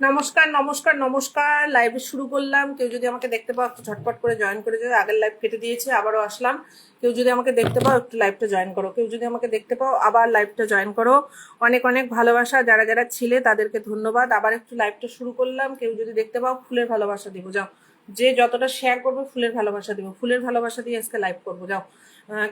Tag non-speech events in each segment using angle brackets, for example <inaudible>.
নমস্কার নমস্কার নমস্কার। লাইভে শুরু করলাম। কেউ যদি আমাকে দেখতে পাও, একটু ঝটপট করে জয়েন করে যাও। আগের লাইভ কেটে দিয়েছে, আবারও আসলাম। কেউ যদি আমাকে দেখতে পাও, একটু লাইভটা জয়েন করো। কেউ যদি আমাকে দেখতে পাও, আবার লাইভটা জয়েন করো। অনেক অনেক ভালোবাসা। যারা যারা ছিলে, তাদেরকে ধন্যবাদ। আবার একটু লাইভটা শুরু করলাম। কেউ যদি দেখতে পাও, ফুলের ভালোবাসা দিব, যাও। যে যতটা শেয়ার করবে, ফুলের ভালোবাসা দিব। ফুলের ভালোবাসা দিয়ে আজকে লাইভ করব, যাও।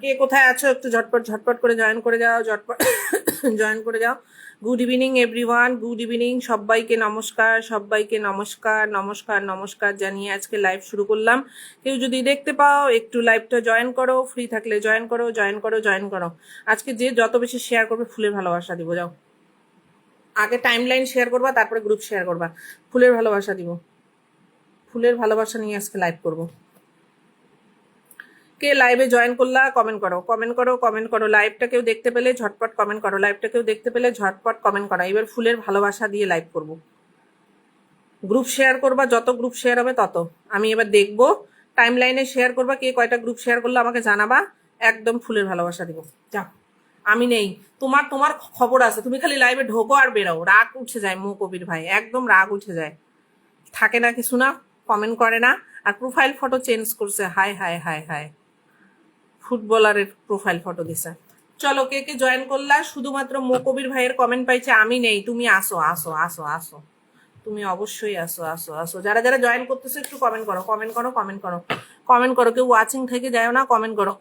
কে কোথায় আছো? একটু ঝটপট ঝটপট করে জয়েন করে যাও। ঝটপট <coughs> জয়েন করে যাও। Good evening everyone good evening সবাইকে নমস্কার সবাইকে নমস্কার নমস্কার নমস্কার জানিয়ে আজকে লাইভ শুরু করলাম। কেউ যদি দেখতে পাও, একটু লাইভটা জয়েন করো ফ্রি থাকলে জয়েন করো জয়েন করো জয়েন করো। আজকে যে যত বেশি শেয়ার করবে, ফুলের ভালোবাসা দিব, যাও। আগে টাইম লাইন শেয়ার করবা, তারপরে গ্রুপ শেয়ার করবা। ফুলের ভালোবাসা দিব। ফুলের ভালোবাসা নিয়ে আজকে লাইভ করব। কে লাইভে জয়েন করলা কমেন্ট করো। কমেন্ট করো কমেন্ট করো। লাইভটা কেউ দেখতে পেলে ঝটপট কমেন্ট করো। লাইভটা কেউ দেখতে পেলে ঝটপট কমেন্ট করো। এবার ফুলের ভালোবাসা দিয়ে লাইভ করব। গ্রুপ শেয়ার করবা, যত গ্রুপ শেয়ার হবে তত। আমি এবার দেখব টাইম লাইনে শেয়ার করবা, কে কয়টা গ্রুপ শেয়ার করল আমাকে জানাবা। একদম ফুলের ভালোবাসা দিব। যাও। আমি নেই। তোমার তোমার খবর আছে। তুমি খালি লাইভে ঢোকো আর বেরো রাগ উঠে যায় মো কবির ভাই। একদম রাগ উঠে যায়। থাকে না কিছু না কমেন্ট করে না। আর প্রোফাইল ফটো চেঞ্জ করছে। হাই হাই হাই হাই ফুটবলারের প্রোফাইল ফটো দিছে। চলো, কে কে জয়েন করলা? শুধুমাত্র মোকবির ভাইয়ের কমেন্ট পাইছে, আমি নেই, তুমি আসো আসো আসো আসো। তুমি অবশ্যই আসো আসো আসো। যারা যারা জয়েন করতেছো, একটু কমেন্ট করো কমেন্ট করো কমেন্ট করো। কমেন্ট করো, কেউ ওয়াচিং থেকে যায় না কমেন্ট করো।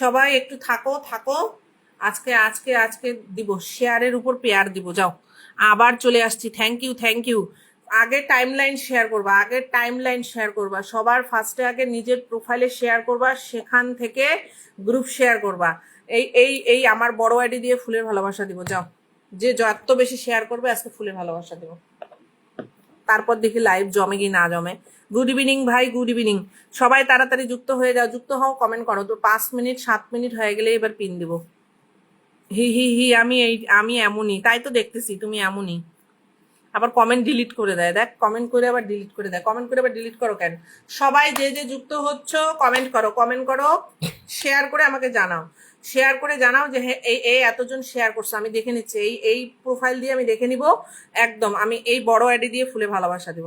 সবাই একটু থাকো থাকো। আজকে আজকে আজকে দিব শেয়ারের উপর পেয়ার দিব, যাও। আবার চলে আসছি। থ্যাংক ইউ থ্যাংক ইউ আগে টাইম লাইন শেয়ার করবা, আগে টাইম লাইন শেয়ার করবা, সবার ফার্স্টে আগে নিজের প্রোফাইলে শেয়ার করবা, সেখান থেকে গ্রুপ শেয়ার করবা। এই এই এই আমার বড় আইডি দিয়ে ফুলের ভালোবাসা দিব, যাও। যে যত বেশি শেয়ার করবে, আজকে ফুলের ভালোবাসা দিব। তারপর দেখি লাইভ জমে কি না জমে। গুড ইভিনিং ভাই গুড ইভিনিং সবাই তাড়াতাড়ি যুক্ত হয়ে যাও, যুক্ত হও কমেন্ট করো। তো পাঁচ মিনিট, সাত মিনিট হয়ে গেলে এবার পিন দিব। হি হি হি, আমি এই, আমি এমনই। তাই তো দেখতেছি, তুমি এমনই। আবার কমেন্ট ডিলিট করে দেয়। দেখ কমেন্ট করে আবার ডিলিট করে দেয়। কমেন্ট করে আবার ডিলিট করো কেন? সবাই যে যে যুক্ত হচ্ছ কমেন্ট করো। কমেন্ট করো শেয়ার করে আমাকে জানাও। শেয়ার করে জানাও যে হ্যাঁ এই এই এতজন শেয়ার করছে। আমি দেখে নিচ্ছি। এই এই প্রোফাইল দিয়ে আমি দেখে নিব। একদম, আমি এই বড় অ্যাডি দিয়ে ফুলে ভালোবাসা দিব।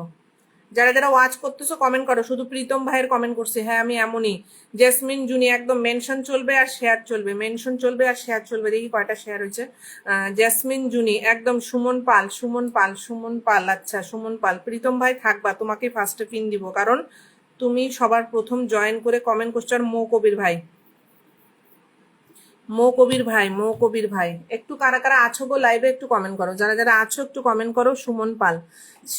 যারা যারা ওয়াচ করতেছো কমেন্ট করো। শুধু প্রীতম ভাইয়ের কমেন্ট করছে। হ্যাঁ আমি এমনই। জেসমিন জুনি একদম মেনশন চলবে আর শেয়ার চলবে। মেনশন চলবে আর শেয়ার চলবে। দেখি কয়টা শেয়ার হয়েছে। জেসমিন জুনি একদম সুমন পাল সুমন পাল সুমন পাল। আচ্ছা সুমন পাল। প্রীতম ভাই, থাকবা। তোমাকে ফার্স্টে পিন দিব। কারণ তুমি সবার প্রথম জয়েন করে কমেন্ট করছ। আর মৌ কবির ভাই। মৌ কবির ভাই, মৌ কবির ভাই। একটু কারা কারা আছো গো লাইভে একটু কমেন্ট করো। যারা যারা আছো একটু কমেন্ট করো, সুমন পাল।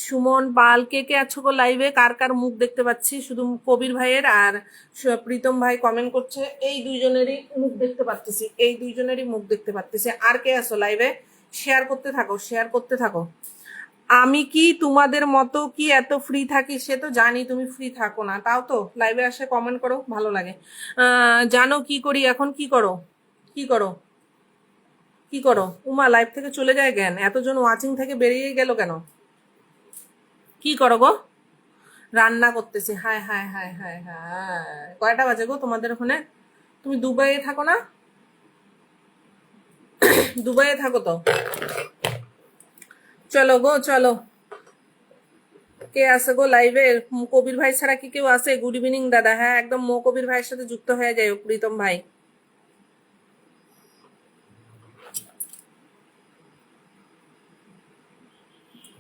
সুমন পাল, কে কে আছো গো লাইভে কার কার মুখ দেখতে পাচ্ছি? শুধু কবির ভাইয়ের আর প্রীতম ভাই কমেন্ট করছে। এই দুইজনেরই মুখ দেখতে পাচ্ছি এই দুইজনেরই মুখ দেখতে পাচ্ছি আর কে আছো লাইভে শেয়ার করতে থাকো শেয়ার করতে থাকো। আমি কি তোমাদের মতো কি এত ফ্রি থাকি? সে তো জানি তুমি ফ্রি থাকো না। তাও তো লাইভে আসে কমেন্ট করো, ভালো লাগে। জানো কি করি? এখন কি করো? কি করো? কি করো? উমা লাইভ থেকে চলে যায় জ্ঞান এতজন ওয়াচিং থেকে বেরিয়ে গেল কেন? কি করো গো? রান্না করতেছি। হায় হায় হায় হায় হায়। কয়টা বাজে গো তোমাদের ওখানে? তুমি দুবাইয়ে থাকো না? <coughs> দুবাইয়ে থাকো তো? চলো গো, চলো। কে আছে গো লাইভে কবির ভাই ছাড়া কি কেউ আছে? গুড ইভিনিং দাদা। হ্যাঁ একদম মো কবির ভাইয়ের সাথে যুক্ত হয়ে যায় প্রীতম ভাই।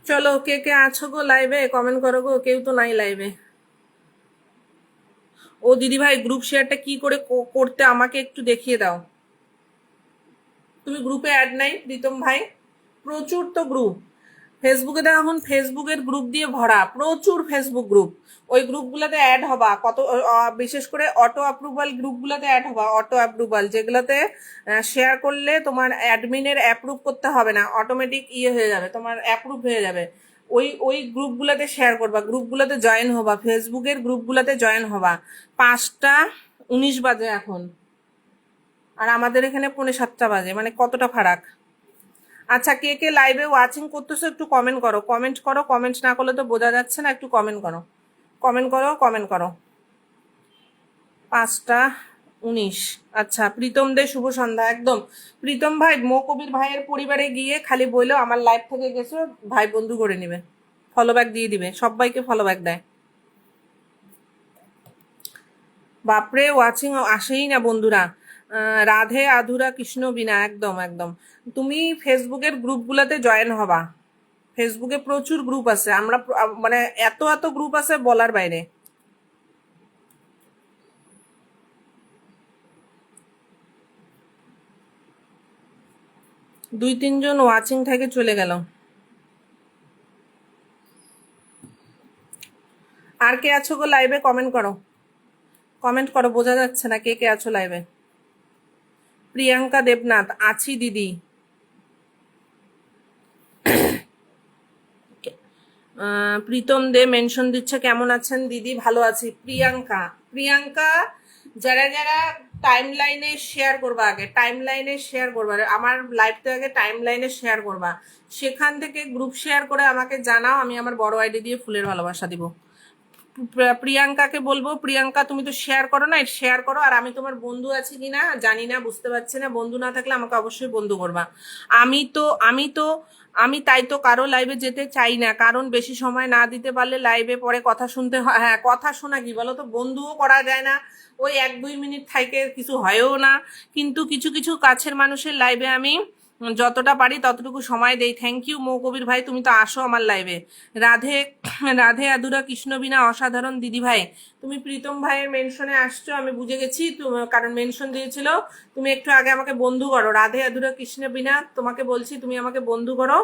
চলো, কে কে আছো গো লাইভে কমেন্ট করো গো, কেউ তো নাই লাইভে ও দিদি ভাই গ্রুপ শেয়ারটা কি করে করতে আমাকে একটু দেখিয়ে দাও। তুমি গ্রুপে অ্যাড নাই, প্রীতম ভাই? প্রচুর তো গ্রুপ ফেসবুকে তো এখন ফেসবুকের গ্রুপ দিয়ে ভরা, প্রচুর ফেসবুক গ্রুপ ওই গ্রুপগুলোতে অ্যাড হবা, কত বিশেষ করে অটো অ্যাপ্রুভাল গ্রুপগুলোতে অ্যাড হবা অটো অ্যাপ্রুভাল যেগুলোতে শেয়ার করলে তোমার অ্যাডমিনের অ্যাপ্রুভ করতে হবে না অটোমেটিক ইয়ে হয়ে যাবে, তোমার অ্যাপ্রুভ হয়ে যাবে। ওই ওই গ্রুপগুলোতে শেয়ার করবা গ্রুপগুলোতে জয়েন হবা ফেসবুকের গ্রুপগুলোতে জয়েন হবা। পাঁচটা উনিশ বাজে এখন, আর আমাদের এখানে পৌনে সাতটা বাজে মানে কতটা ফারাক? আচ্ছা কে কে লাইভে ওয়াচিং করতেছো একটু কমেন্ট করো। কমেন্ট করো কমেন্ট না করলে তো বোঝা যাচ্ছে না, একটু কমেন্ট করো। কমেন্ট করো কমেন্ট করো। পাঁচটা উনিশ। আচ্ছা প্রীতম দে, শুভ সন্ধ্যা। একদম। প্রীতম ভাই, মো কবির ভাইয়ের পরিবারে গিয়ে খালি বলল আমার লাইফ থেকে গেছো, ভাই বন্ধু করে নিবে। ফলো ব্যাক দিয়ে দিবে। সবাইকে ফলো ব্যাক দেয়। বাপরে ওয়াচিং আসেই না বন্ধুরা। রাধে, আধুরা, কৃষ্ণ বিনা একদম একদম। তুমি ফেসবুকের গ্রুপগুলোতে জয়েন হবা। ফেসবুকে প্রচুর গ্রুপ আছে। আমরা মানে এত এত গ্রুপ আছে বলার বাইরে। দুই, তিনজন ওয়াচিং থেকে চলে গেল। আর কে আছো গো লাইভে কমেন্ট করো। কমেন্ট করো, বোঝা যাচ্ছে না কে কে আছো লাইভে প্রিয়াঙ্কা দেবনাথ, আছি দিদি। প্রীতম দে মেনশন দিচ্ছে, কেমন আছেন দিদি? ভালো আছি। প্রিয়াঙ্কা প্রিয়াঙ্কা, যারা যারা টাইম লাইনে শেয়ার করবা আগে টাইম লাইনে শেয়ার করবা। আমার লাইভটা আগে টাইম লাইনে শেয়ার করবা। সেখান থেকে গ্রুপ শেয়ার করে আমাকে জানাও, আমি আমার বড় আইডি দিয়ে ফুলের ভালোবাসা দিব। প্রিয়াঙ্কাকে বলব, প্রিয়াঙ্কা, তুমি তো শেয়ার করো না শেয়ার করো, আর আমি তোমার বন্ধু আছি কিনা জানি না, বুঝতে পারছি না, বন্ধু না থাকলে আমাকে অবশ্যই বন্ধু করবা। আমি তো আমি তো, আমি তাই তো কারও লাইভে যেতে চাই না, কারণ বেশি সময় না দিতে পারলে লাইভে পরে কথা শুনতে হয় হ্যাঁ কথা শোনা কি বলো তো বন্ধুও করা যায় না, ওই এক দুই মিনিট থাকে কিছু হয়ও না, কিন্তু কিছু কিছু কাছের মানুষের লাইভে আমি যতটা পারি ততটুকু সময় দেই। থ্যাংক ইউ মৌ কবির ভাই, তুমি তো আসো আমার লাইভে রাধে রাধে আধুরা কৃষ্ণবিনা অসাধারণ দিদি ভাই তুমি প্রীতম ভাইয়ের মেনশনে আসছো, আমি বুঝে গেছি কারণ মেনশন দিয়েছিল। তুমি একটু আগে আমাকে বন্ধু করো। রাধে আধুরা কৃষ্ণ কৃষ্ণবিনা তোমাকে বলছি, তুমি আমাকে বন্ধু করো।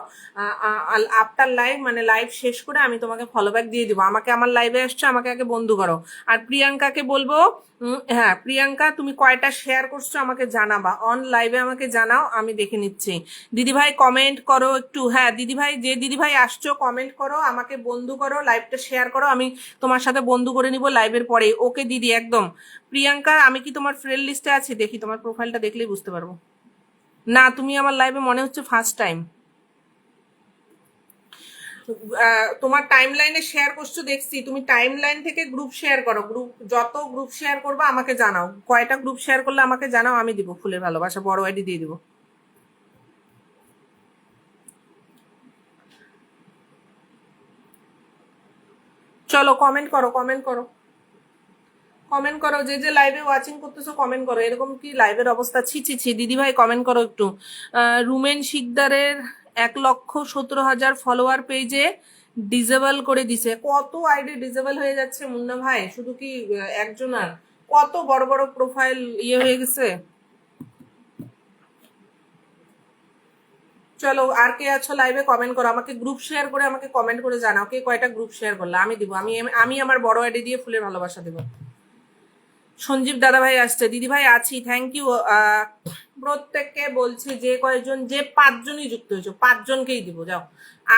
আফটার লাইভ মানে লাইভ শেষ করে আমি তোমাকে ফলো ব্যাক দিয়ে দিব। আমাকে আমার লাইভে আসছো, আমাকে আগে বন্ধু করো। আর প্রিয়াঙ্কাকে বলব হ্যাঁ প্রিয়াঙ্কা, তুমি কয়টা শেয়ার করছ আমাকে জানাবা। অন লাইভে আমাকে জানাও, আমি দেখে নিচ্ছি। দিদিভাই কমেন্ট করো একটু। হ্যাঁ দিদিভাই, যে দিদিভাই আসছো কমেন্ট করো, আমাকে বন্ধু করো লাইভটা শেয়ার করো। আমি তোমার সাথে বন্ধু করে নিব লাইভের পরে, ওকে দিদি একদম, প্রিয়াঙ্কা, আমি কি তোমার ফ্রেন্ড লিস্টে আছি? দেখি, তোমার প্রোফাইলটা দেখলেই বুঝতে পারব। না, তুমি আমার লাইভে মনে হচ্ছে ফার্স্ট টাইম তোমার টাইম লাইনে শেয়ার করছ, দেখছি। তুমি টাইম লাইন থেকে গ্রুপ শেয়ার করো। গ্রুপ যত গ্রুপ শেয়ার করবে, আমাকে জানাও। কয়টা গ্রুপ শেয়ার করলে আমাকে জানাও, আমি দিব ফুলের ভালোবাসা, বড় আইডি দিয়ে দিব। চলো কমেন্ট করো কমেন্ট করো। কমেন্ট করো, যে যে লাইভে ওয়াচিং করতেছো কমেন্ট করো। এরকম কি লাইভের অবস্থা? ছি ছি ছি দিদি ভাই কমেন্ট করো একটু। রুমেন শিকদারের এক লক্ষ সতেরো হাজার ফলোয়ার পেজে ডিজেবল করে দিছে। কত আইডি ডিজেবল হয়ে যাচ্ছে মুন্না ভাই? শুধু কি একজনার কত বড় বড় প্রোফাইল ইয়ে হয়ে গেছে? চলো, আর কে আছো লাইভে কমেন্ট করো। আমাকে গ্রুপ শেয়ার করে আমাকে কমেন্ট করে জানাও। কে কয়টা গ্রুপ শেয়ার করলে? আমি দিব। আমি আমি আমার বড় আইডি দিয়ে ফুলের ভালোবাসা দেবো। সঞ্জীব দাদা ভাই আসছে। দিদি ভাই আছি থ্যাংক ইউ প্রত্যেককে বলছি যে কয়েকজন, যে পাঁচজনই যুক্ত হয়েছে, পাঁচজনকেই দিব, যাও।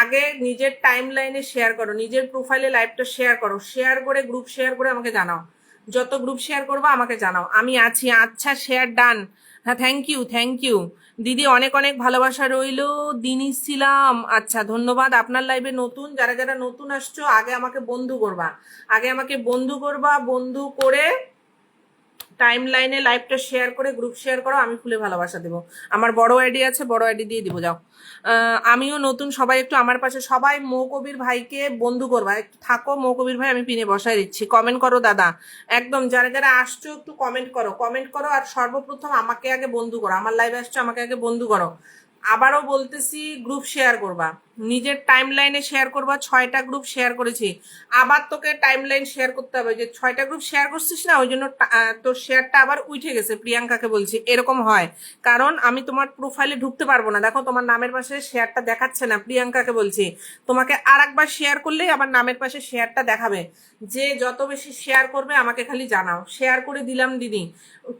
আগে নিজের টাইম লাইনে শেয়ার করো, নিজের প্রোফাইলে লাইভটা শেয়ার করো শেয়ার করে গ্রুপ শেয়ার করে আমাকে জানাও। যত গ্রুপ শেয়ার করব আমাকে জানাও। আমি আছি আচ্ছা শেয়ার ডান হ্যাঁ থ্যাংক ইউ থ্যাংক ইউ দিদি, অনেক অনেক ভালোবাসা রইল দিনই ছিলাম আচ্ছা ধন্যবাদ। আপনার লাইভে নতুন, যারা যারা নতুন আসছো, আগে আমাকে বন্ধু করবা। আগে আমাকে বন্ধু করবা, বন্ধু করে টাইম লাইনে লাইভটা শেয়ার করে গ্রুপ শেয়ার করো, আমি খুলে ভালোবাসা দেবো। আমার বড় আইডি আছে, বড় আইডি দিয়ে দিব, যাও। আমিও নতুন, সবাই একটু আমার পাশে। সবাই মৌকবির ভাইকে বন্ধু করবা। একটু থাকো, মৌকবির ভাই, আমি পিনে বসায় দিচ্ছি। কমেন্ট করো, দাদা। একদম, যারা যারা আসছো, একটু কমেন্ট করো। কমেন্ট করো, আর সর্বপ্রথম আমাকে আগে বন্ধু করো। আমার লাইভে আসছো, আমাকে আগে বন্ধু করো। আবারও বলতেছি গ্রুপ শেয়ার করবা। নিজের টাইম লাইনে শেয়ার করবা, ছয়টা গ্রুপ শেয়ার করেছি। আবার তোকে টাইম লাইন শেয়ার করতে হবে যে ছয়টা গ্রুপ শেয়ার করছিস না, ওই জন্য তোর শেয়ারটা আবার উঠে গেছে, প্রিয়াঙ্কাকে বলছি। এরকম হয়। কারণ আমি তোমার প্রোফাইলে ঢুকতে পারব না। দেখো, তোমার নামের পাশে শেয়ারটা দেখাচ্ছে না, প্রিয়াঙ্কাকে বলছি। তোমাকে আর একবার শেয়ার করলেই আমার নামের পাশে শেয়ারটা দেখাবে। যে যত বেশি শেয়ার করবে, আমাকে খালি জানাও। শেয়ার করে দিলাম, দিদি।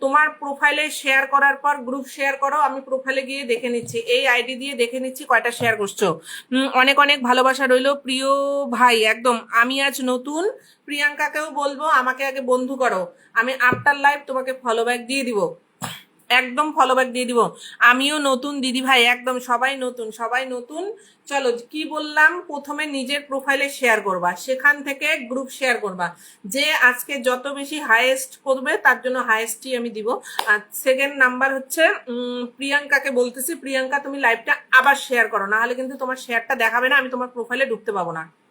তোমার প্রোফাইলে শেয়ার করার পর গ্রুপ শেয়ার করো, আমি প্রোফাইলে গিয়ে দেখে নিচ্ছি। এই আইডি দিয়ে দেখে নিচ্ছি কয়টা শেয়ার করছ। অনেক অনেক ভালোবাসা রইল। প্রিয় ভাই, একদম, আমি আজ নতুন। প্রিয়াঙ্কাকেও বলব, আমাকে আগে বন্ধু করো। আমি আফটার লাইভ তোমাকে ফলো ব্যাক দিয়ে দিব। একদম ফলোব্যাক দিয়ে দিব। আমিও নতুন দিদি ভাই একদম, সবাই নতুন সবাই নতুন। চলো, কি বললাম? প্রথমে নিজের প্রোফাইলে শেয়ার করবা। সেখান থেকে গ্রুপ শেয়ার করবা। যে আজকে যত বেশি হায়েস্ট করবে, তার জন্য হায়েস্টই আমি দিব। আর সেকেন্ড নাম্বার হচ্ছে প্রিয়াঙ্কাকে বলতেছি, প্রিয়াঙ্কা, তুমি লাইভটা আবার শেয়ার করো। না হলে কিন্তু তোমার শেয়ারটা দেখাবে না, আমি তোমার প্রোফাইলে ঢুকতে পাবো না।